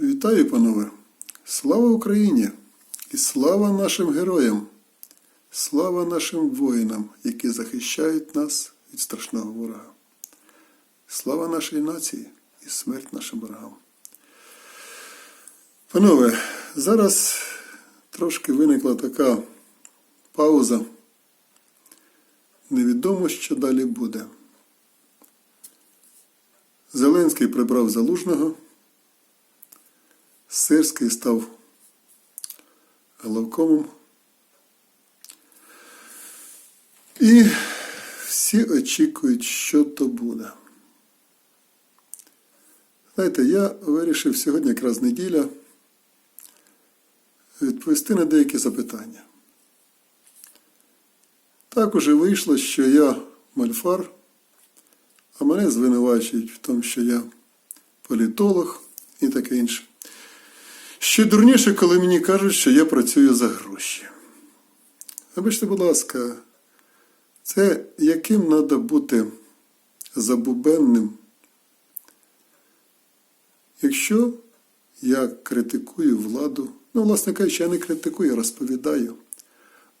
Вітаю, панове! Слава Україні! І слава нашим героям! Слава нашим воїнам, які захищають нас від страшного ворога! Слава нашій нації і смерть нашим ворогам! Панове, зараз трошки виникла така пауза. Невідомо, що далі буде. Зеленський прибрав залужного. Сирський став головкомом. І всі очікують, що то буде. Знаєте, я вирішив сьогодні якраз неділя відповісти на деякі запитання. Так уже вийшло, що я мальфар, а мене звинувачують в тому, що я політолог і таке інше. Ще дурніше, коли мені кажуть, що я працюю за гроші. Вибачте, будь ласка, це яким треба бути забубенним, якщо я критикую владу, ну, власне кажучи, я не критикую, я розповідаю.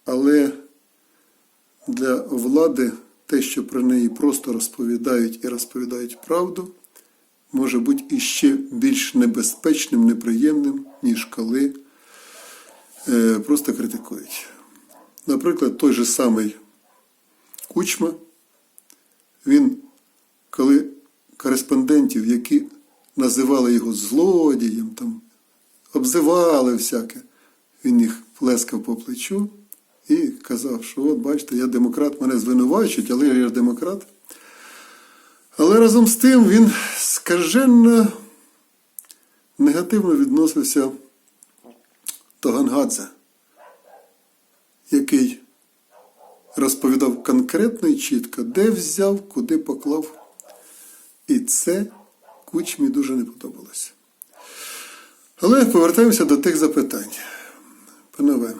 Але для влади те, що про неї просто розповідають і розповідають правду, може бути іще більш небезпечним, неприємним, ніж коли е, просто критикують. Наприклад, той же самий Кучма, він, коли кореспондентів, які називали його злодієм, там, обзивали всяке, він їх плескав по плечу і казав, що от бачите, я демократ, мене звинувачують, але я ж демократ. Але разом з тим він скаженно негативно відносився до Гангадзе, який розповідав конкретно і чітко, де взяв, куди поклав. І це кучмі дуже не подобалося. Але повертаємося до тих запитань. Панове,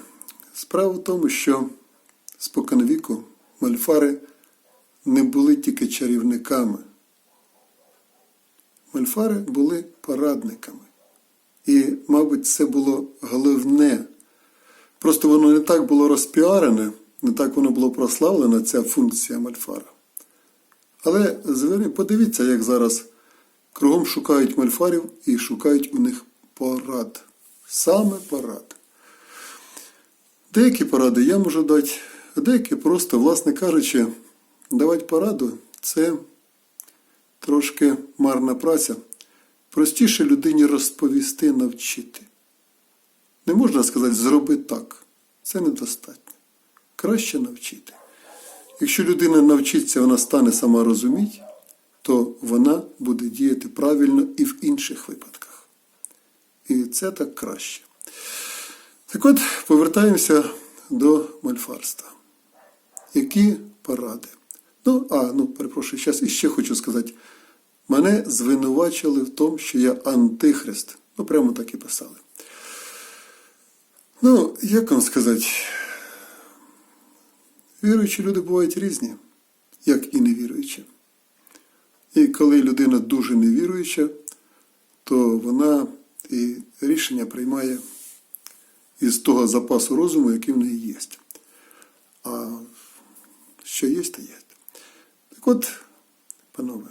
справа в тому, що споконвіку мальфари не були тільки чарівниками. Мальфари були порадниками. І, мабуть, це було головне. Просто воно не так було розпіарене, не так воно було прославлено, ця функція мальфара. Але подивіться, як зараз кругом шукають мальфарів і шукають у них порад. Саме порад. Деякі поради я можу дати, а деякі просто, власне кажучи, давати пораду це трошки марна праця. Простіше людині розповісти, навчити. Не можна сказати, зроби так. Це недостатньо. Краще навчити. Якщо людина навчиться, вона стане сама розуміти, то вона буде діяти правильно і в інших випадках. І це так краще. Так от, повертаємося до мальфарства. Які поради? Ну, а, ну, перепрошую, зараз іще хочу сказати. Мене звинувачили в тому, що я антихрист. Ну, прямо так і писали. Ну, як вам сказати, віруючі люди бувають різні, як і невіруючі. І коли людина дуже невіруюча, то вона і рішення приймає із того запасу розуму, який в неї є. А що є, то є. Так от, панове,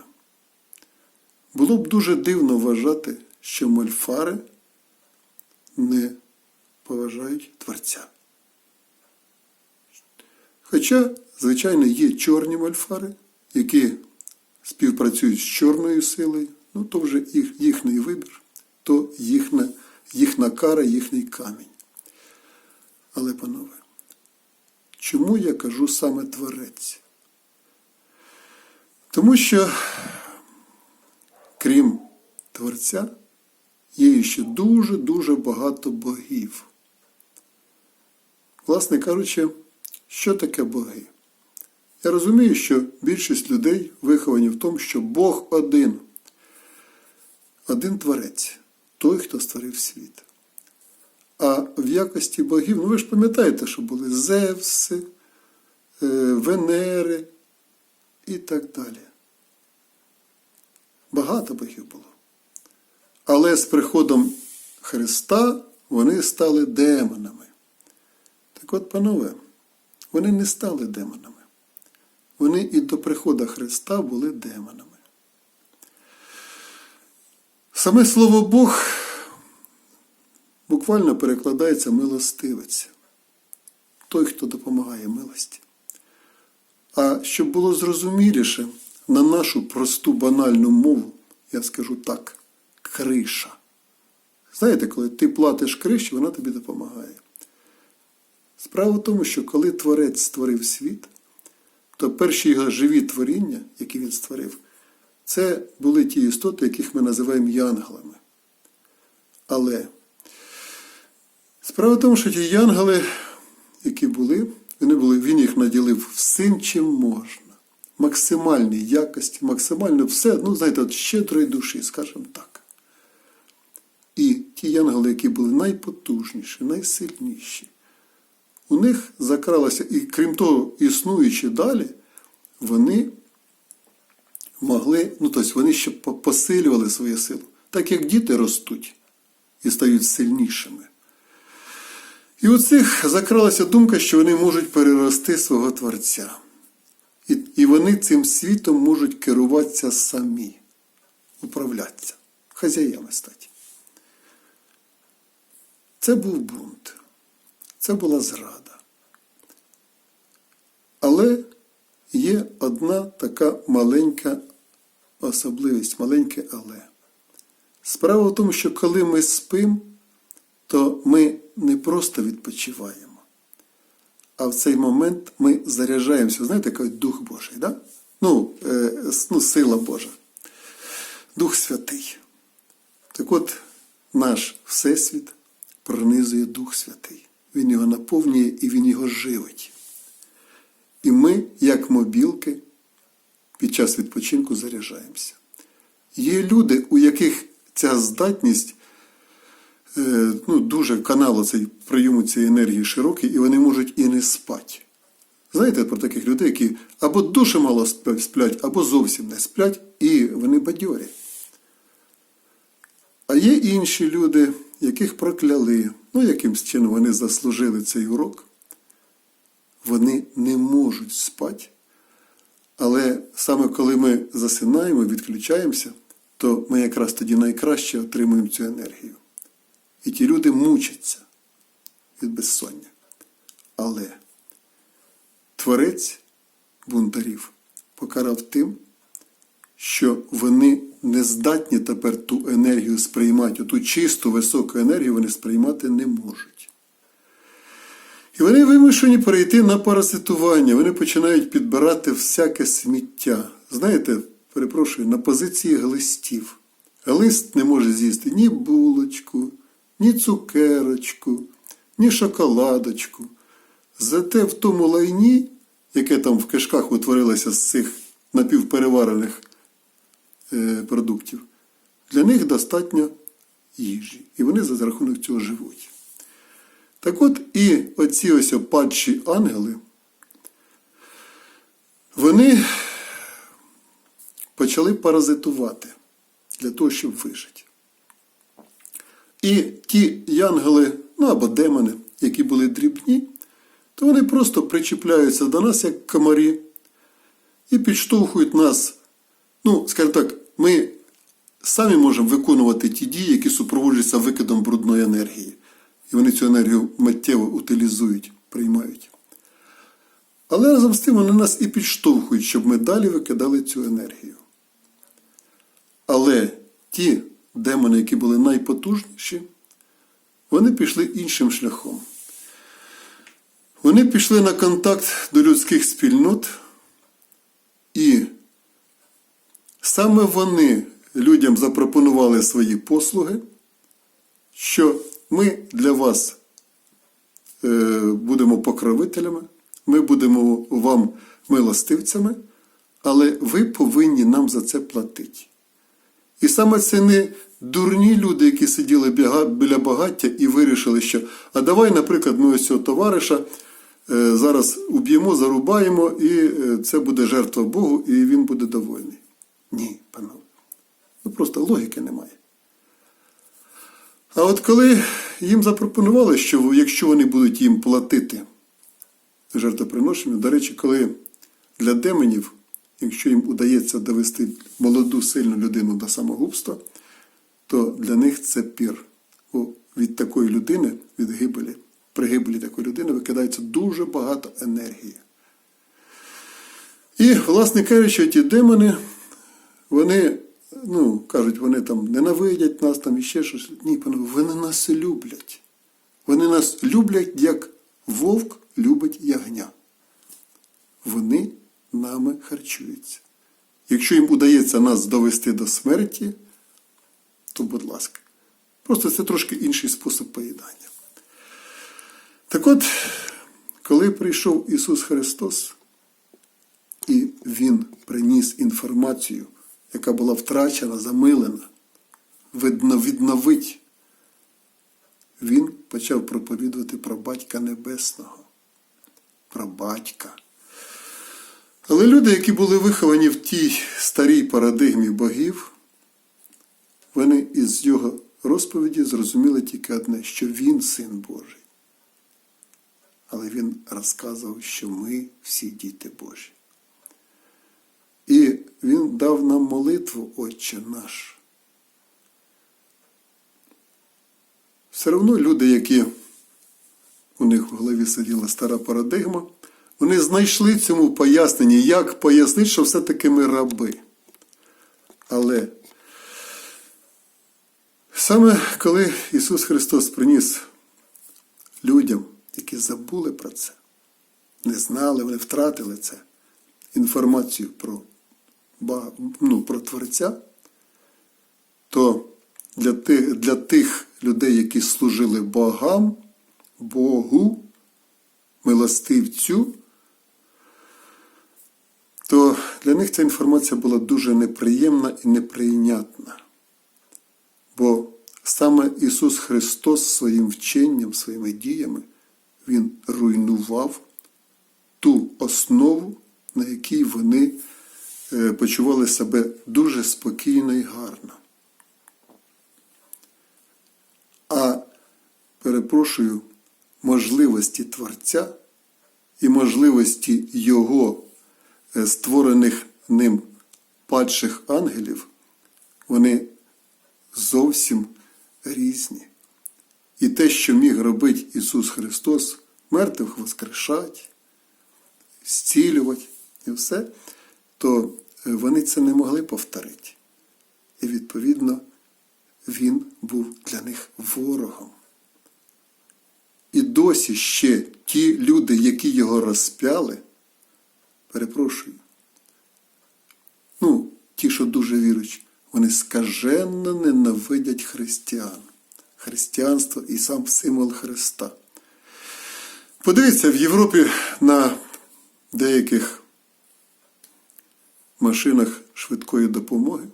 було б дуже дивно вважати, що мольфари не поважають Творця. Хоча, звичайно, є чорні мольфари, які співпрацюють з чорною силою, ну то вже їх, їхній вибір, то їхня, їхня кара, їхній камінь. Але, панове, чому я кажу саме Творець? Тому що, крім Творця, є ще дуже-дуже багато богів. Власне кажучи, що таке боги? Я розумію, що більшість людей виховані в тому, що Бог один. Один творець, той, хто створив світ. А в якості богів, ну ви ж пам'ятаєте, що були Зевси, е, Венери і так далі. Багато богів було. Але з приходом Христа вони стали демонами. Так от, панове, вони не стали демонами. Вони і до приходу Христа були демонами. Саме слово Бог буквально перекладається милостивець, той, хто допомагає милості. А щоб було зрозуміліше, на нашу просту банальну мову, я скажу так, криша. Знаєте, коли ти платиш криші, вона тобі допомагає. Справа в тому, що коли Творець створив світ, то перші його живі творіння, які він створив, це були ті істоти, яких ми називаємо янголами. Але справа в тому, що ті янголи, які були, вони були, він їх наділив всім, чим можна. Максимальні якості, максимально все, ну, знаєте, от щедрої душі, скажімо так. І ті янголи, які були найпотужніші, найсильніші, у них закралося, і крім того, існуючи далі, вони могли, ну тобто вони ще посилювали свою силу. Так як діти ростуть і стають сильнішими. І у цих закралася думка, що вони можуть перерости свого Творця. І, і вони цим світом можуть керуватися самі, управлятися, хазяями стати. Це був бунт, це була зрада. Але є одна така маленька особливість, маленьке але. Справа в тому, що коли ми спимо, то ми не просто відпочиваємо, а в цей момент ми заряджаємося. Знаєте, як Дух Божий, да? ну, е, ну, сила Божа, Дух Святий. Так от, наш Всесвіт пронизує Дух Святий. Він його наповнює і він його живить. І ми, як мобілки, під час відпочинку заряджаємося. Є люди, у яких ця здатність ну, дуже канал цей прийому цієї енергії широкий, і вони можуть і не спати. Знаєте про таких людей, які або дуже мало сплять, або зовсім не сплять, і вони бадьорі. А є інші люди, яких прокляли, ну якимсь чином вони заслужили цей урок. Вони не можуть спати. Але саме коли ми засинаємо, відключаємося, то ми якраз тоді найкраще отримуємо цю енергію. І ті люди мучаться від безсоння. Але Творець бунтарів покарав тим, що вони не здатні тепер ту енергію сприймати, ту чисту високу енергію вони сприймати не можуть. І вони вимушені перейти на паразитування. Вони починають підбирати всяке сміття. Знаєте, перепрошую, на позиції глистів. Глист не може з'їсти ні булочку, ні цукерочку, ні шоколадочку. Зате в тому лайні, яке там в кишках утворилося з цих напівпереварених е, продуктів, для них достатньо їжі. І вони за рахунок цього живуть. Так от і оці ось падші ангели, вони почали паразитувати для того, щоб вижити. І ті янгели, ну або демони, які були дрібні, то вони просто причіпляються до нас, як комарі, і підштовхують нас. Ну, скажімо так, ми самі можемо виконувати ті дії, які супроводжуються викидом брудної енергії. І вони цю енергію миттєво утилізують, приймають. Але разом з тим вони нас і підштовхують, щоб ми далі викидали цю енергію. Але ті демони, які були найпотужніші, вони пішли іншим шляхом. Вони пішли на контакт до людських спільнот, і саме вони людям запропонували свої послуги, що ми для вас е, будемо покровителями, ми будемо вам милостивцями, але ви повинні нам за це платити. І саме це не дурні люди, які сиділи біля багаття і вирішили, що а давай, наприклад, ми ось цього товариша е, зараз уб'ємо, зарубаємо, і е, це буде жертва Богу, і він буде довольний. Ні, панове. Ну просто логіки немає. А от коли їм запропонували, що якщо вони будуть їм платити жертвоприношення, до речі, коли для деменів, якщо їм удається довести молоду сильну людину до самогубства, то для них це пір. Бо від такої людини, від гибелі, при гибелі такої людини викидається дуже багато енергії. І, власне кажучи, ті демони, вони, ну, кажуть, вони там ненавидять нас, там іще щось. Ні, панове, вони нас люблять. Вони нас люблять, як вовк любить ягня. Вони нами харчуються. Якщо їм удається нас довести до смерті, то будь ласка. Просто це трошки інший спосіб поїдання. Так от, коли прийшов Ісус Христос, і Він приніс інформацію, яка була втрачена, замилена, відновить, Він почав проповідувати про Батька Небесного, про батька. Але люди, які були виховані в тій старій парадигмі богів, вони із його розповіді зрозуміли тільки одне, що він син Божий. Але він розказував, що ми всі діти Божі. І він дав нам молитву, Отче наш. Все одно люди, які у них в голові сиділа стара парадигма, вони знайшли цьому пояснення, як пояснити, що все-таки ми раби. Але саме коли Ісус Христос приніс людям, які забули про це, не знали, вони втратили це, інформацію про, ну, про Творця, то для тих, для тих людей, які служили богам, Богу, милостивцю, то для них ця інформація була дуже неприємна і неприйнятна. Бо саме Ісус Христос своїм вченням, своїми діями, Він руйнував ту основу, на якій вони е, почували себе дуже спокійно і гарно. А перепрошую, можливості Творця і можливості Його е, створених ним падших ангелів, вони зовсім різні. І те, що міг робити Ісус Христос, мертвих воскрешати, зцілювати і все, то е, вони це не могли повторити. І відповідно він був для них ворогом. І досі ще ті люди, які його розпяли, перепрошую, ну, ті, що дуже вірують, вони скаженно ненавидять християн. Християнство і сам символ Христа. Подивіться, в Європі на деяких машинах швидкої допомоги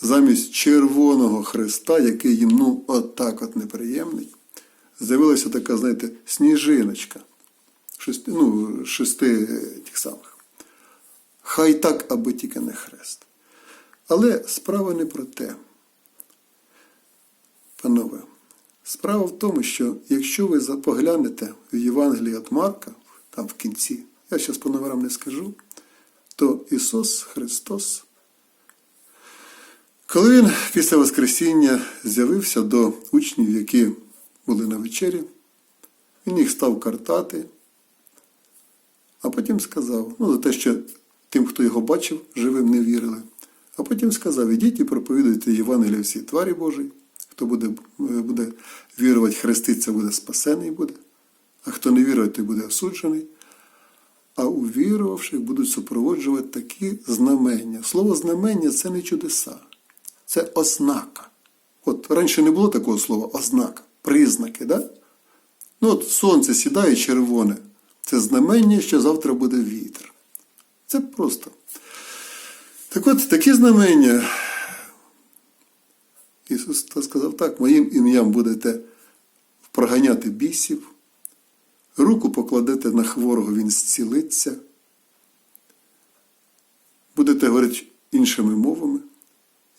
замість червоного хреста, який їм ну отак от неприємний, з'явилася така, знаєте, сніжиночка. Шести, ну, шести тих самих. Хай так, аби тільки не хрест. Але справа не про те. Панове, справа в тому, що якщо ви поглянете в Євангелії від Марка, там в кінці, я зараз по номерам не скажу, то Ісус Христос, коли Він після Воскресіння з'явився до учнів, які були на вечері, Він їх став картати, а потім сказав, ну, за те, що тим, хто його бачив, живим не вірили. А потім сказав: ідіть і проповідуйте Євангелія всій тварі Божій. Хто буде, е, буде вірувати, хреститься, буде спасений буде, а хто не вірує, той буде осуджений. А увірувавших будуть супроводжувати такі знамення. Слово знамення це не чудеса, це ознака. От раніше не було такого слова ознака, признаки, да? Ну от сонце сідає червоне. Це знамення, що завтра буде вітер. Це просто. Так от такі знамення. Ісус сказав так, моїм ім'ям будете проганяти бісів, руку покладете на хворого, він зцілиться. Будете говорити іншими мовами.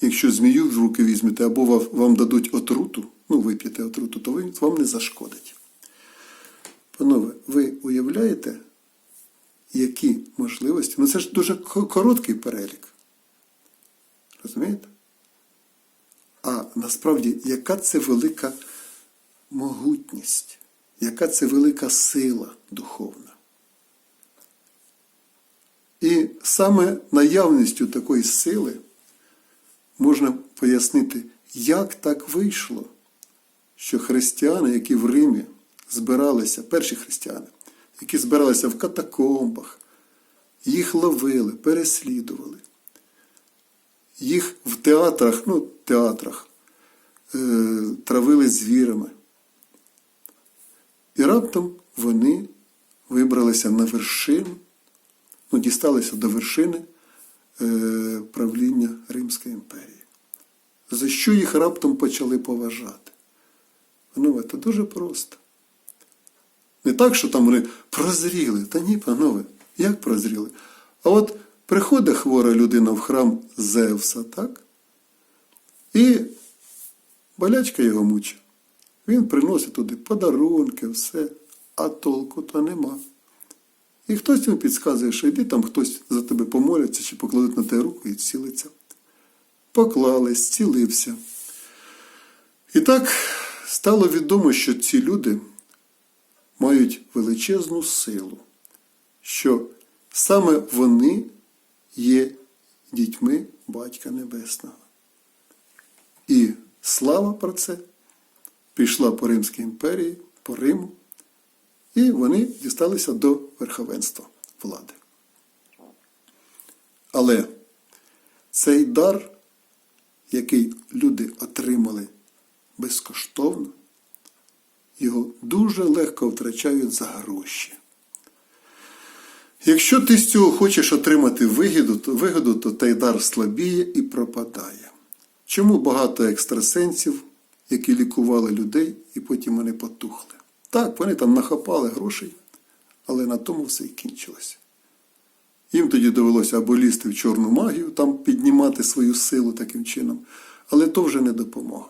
Якщо змію в руки візьмете, або вам дадуть отруту, ну, вип'єте отруту, то вам не зашкодить. Панове, ви уявляєте, які можливості? Ну це ж дуже короткий перелік. Розумієте? А насправді, яка це велика могутність, яка це велика сила духовна. І саме наявністю такої сили можна пояснити, як так вийшло, що християни, які в Римі збиралися, перші християни, які збиралися в катакомбах, їх ловили, переслідували, їх в театрах, ну, театрах, е, травили звірами. І раптом вони вибралися на вершину, ну, дісталися до вершини е, правління Римської імперії. За що їх раптом почали поважати? Панове, це дуже просто. Не так, що там вони прозріли. Та ні, панове, як прозріли? А от приходить хвора людина в храм Зевса, так? І болячка його мучить. Він приносить туди подарунки, все, а толку то нема. І хтось йому підказує, що йди там хтось за тебе помоляться чи покладуть на тебе руку і зцілиться. Поклали, зцілився. І так стало відомо, що ці люди мають величезну силу, що саме вони є дітьми Батька Небесного. І слава про це пішла по Римській імперії, по Риму, і вони дісталися до верховенства влади. Але цей дар, який люди отримали безкоштовно, його дуже легко втрачають за гроші. Якщо ти з цього хочеш отримати вигоду, то, вигоду, то той дар слабіє і пропадає. Чому багато екстрасенсів, які лікували людей, і потім вони потухли? Так, вони там нахапали грошей, але на тому все і кінчилося. Їм тоді довелося або лізти в чорну магію, там піднімати свою силу таким чином, але то вже не допомога.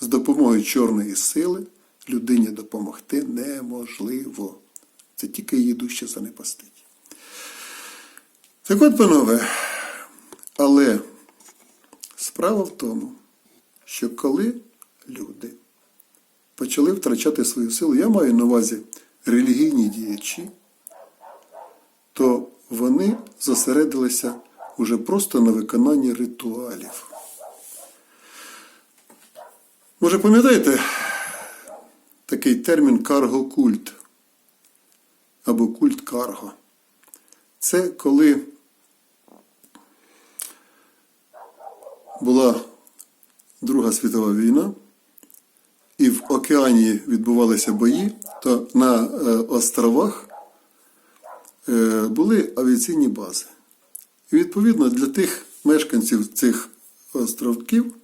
З допомогою чорної сили людині допомогти неможливо. Це тільки її дужче занепастить. Так от, панове, але справа в тому, що коли люди почали втрачати свою силу, я маю на увазі релігійні діячі, то вони зосередилися уже просто на виконанні ритуалів. Може, пам'ятаєте такий термін каргокульт або культ карго? Це коли була Друга світова війна, і в океані відбувалися бої, то на е, островах е, були авіаційні бази. І відповідно для тих мешканців цих островків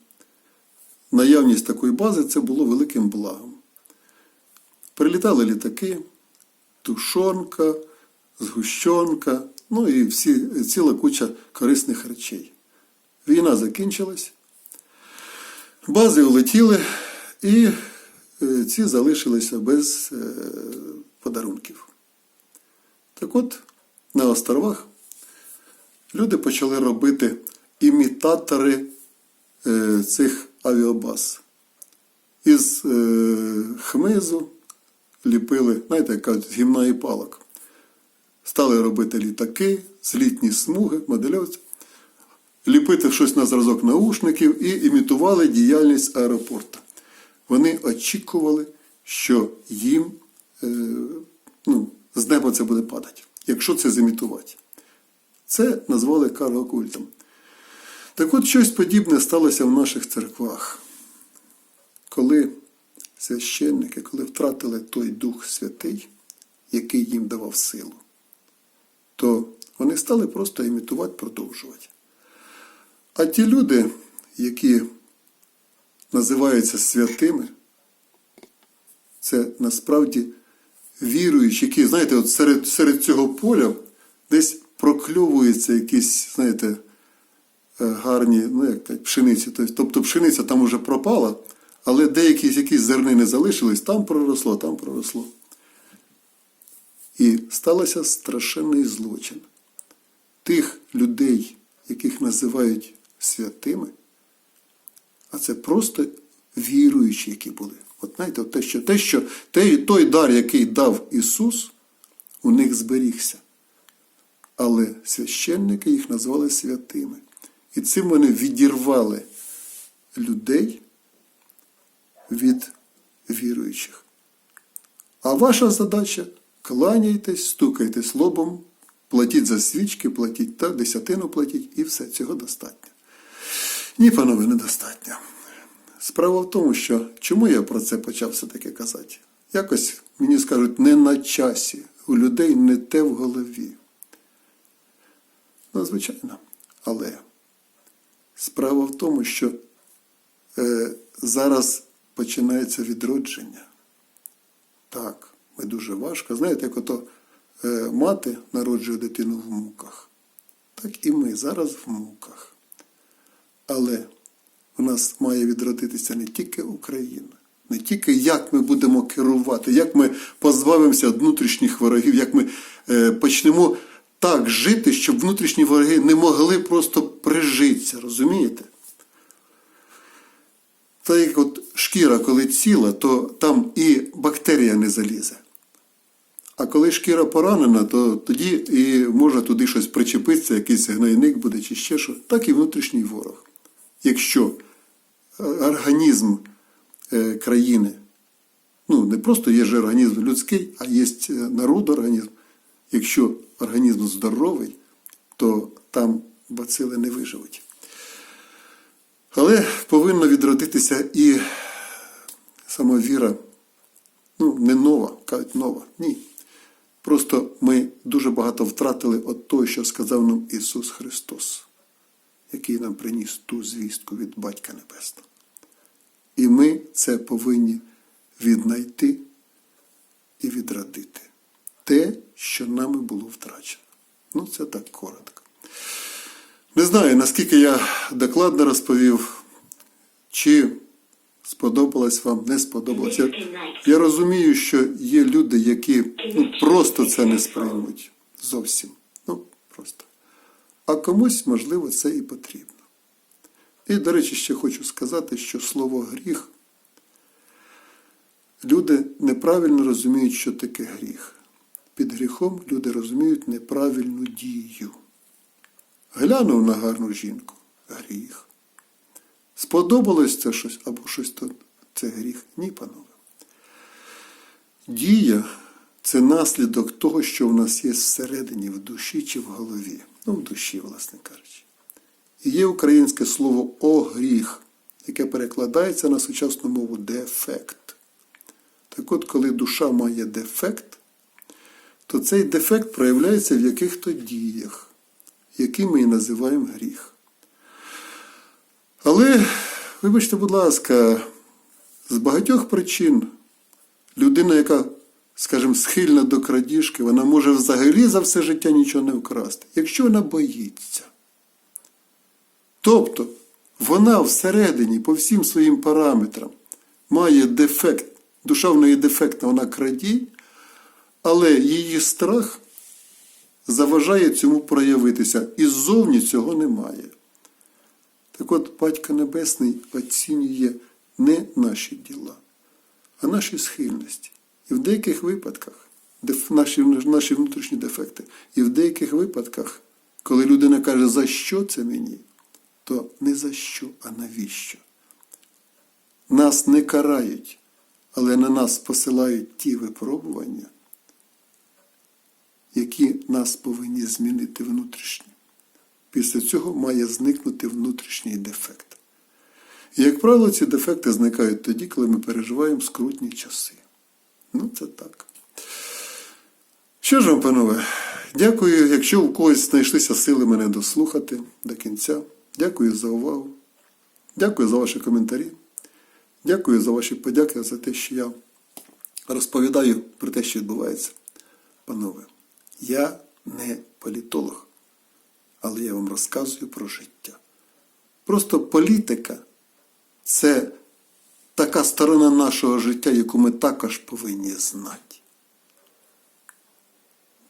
наявність такої бази це було великим благом. Прилітали літаки, тушонка, згущенка, ну і всі, ціла куча корисних речей. Війна закінчилась, бази улетіли, і е, ці залишилися без е, подарунків. Так от, на островах люди почали робити імітатори е, цих авіабаз. Із хмизу ліпили, знаєте, як кажуть, гімна і палок. Стали робити літаки, злітні смуги, модельовці, ліпити щось на зразок наушників і імітували діяльність аеропорту. Вони очікували, що їм е, ну, з неба це буде падати, якщо це зімітувати. Це назвали каргокультом. Так от щось подібне сталося в наших церквах, коли священники, коли втратили той Дух Святий, який їм давав силу, то вони стали просто імітувати, продовжувати. А ті люди, які називаються святими, це насправді віруючі, які, знаєте, от серед, серед цього поля десь прокльовуються якісь, знаєте, е, гарні, ну як так, пшениці. Тобто пшениця там уже пропала, але деякі якісь зерни не залишились, там проросло, там проросло. І стався страшенний злочин. Тих людей, яких називають святими, а це просто віруючі, які були. От знаєте, те, що, те, що той, дар, який дав Ісус, у них зберігся. Але священники їх назвали святими. І цим вони відірвали людей від віруючих. А ваша задача кланяйтесь, стукайтесь лобом, платіть за свічки, платіть та десятину платіть, і все, цього достатньо. Ні, панове, недостатньо. Справа в тому, що чому я про це почав все-таки казати? Якось мені скажуть, не на часі, у людей не те в голові. Ну, звичайно, але справа в тому, що е, зараз починається відродження. Так, ми дуже важко. Знаєте, як ото е, мати народжує дитину в муках, так і ми зараз в муках. Але у нас має відродитися не тільки Україна, не тільки як ми будемо керувати, як ми позбавимося внутрішніх ворогів, як ми е, почнемо так жити, щоб внутрішні вороги не могли просто прижитися, розумієте? Та як от шкіра, коли ціла, то там і бактерія не залізе. А коли шкіра поранена, то тоді і може туди щось причепитися, якийсь гнойник буде чи ще що, так і внутрішній ворог. Якщо е, організм е, країни, ну не просто є ж організм людський, а є е, народорганізм. Якщо організм здоровий, то там бацили не виживуть. Але повинна відродитися і самовіра, ну, не нова, кажуть нова. Ні. Просто ми дуже багато втратили від того, що сказав нам Ісус Христос, який нам приніс ту звістку від Батька Небесного. І ми це повинні віднайти і відродити. Те, що нами було втрачено. Ну, це так коротко. Не знаю, наскільки я докладно розповів, чи сподобалось вам, не сподобалось. Я, я розумію, що є люди, які ну, просто це не сприймуть зовсім. Ну, просто. А комусь, можливо, це і потрібно. І, до речі, ще хочу сказати, що слово гріх люди неправильно розуміють, що таке гріх. Під гріхом люди розуміють неправильну дію. Глянув на гарну жінку гріх. Сподобалось це щось або щось то це гріх? Ні, панове. Дія це наслідок того, що в нас є всередині, в душі чи в голові. Ну, в душі, власне кажучи. І є українське слово огріх, яке перекладається на сучасну мову дефект. Так от, коли душа має дефект, то цей дефект проявляється в яких-то діях, які ми і називаємо гріх. Але, вибачте, будь ласка, з багатьох причин людина, яка, скажімо, схильна до крадіжки, вона може взагалі за все життя нічого не вкрасти, якщо вона боїться. Тобто, вона всередині, по всім своїм параметрам, має дефект, душа в дефектна, вона крадій, але її страх заважає цьому проявитися. І ззовні цього немає. Так от Батько Небесний оцінює не наші діла, а наші схильності. І в деяких випадках, наші, наші внутрішні дефекти, і в деяких випадках, коли людина каже, за що це мені, то не за що, а навіщо? Нас не карають, але на нас посилають ті випробування, які нас повинні змінити внутрішньо. Після цього має зникнути внутрішній дефект. І, як правило, ці дефекти зникають тоді, коли ми переживаємо скрутні часи. Ну, це так. Що ж вам, панове, дякую, якщо у когось знайшлися сили мене дослухати до кінця. Дякую за увагу. Дякую за ваші коментарі. Дякую за ваші подяки за те, що я розповідаю про те, що відбувається. Панове, я не політолог, але я вам розказую про життя. Просто політика це така сторона нашого життя, яку ми також повинні знати.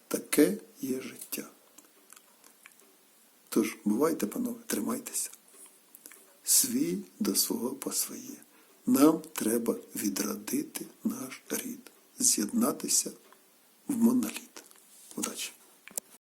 Таке є життя. Тож, бувайте, панове, тримайтеся. Свій до свого по своє. Нам треба відродити наш рід, з'єднатися в моноліт. Удачі!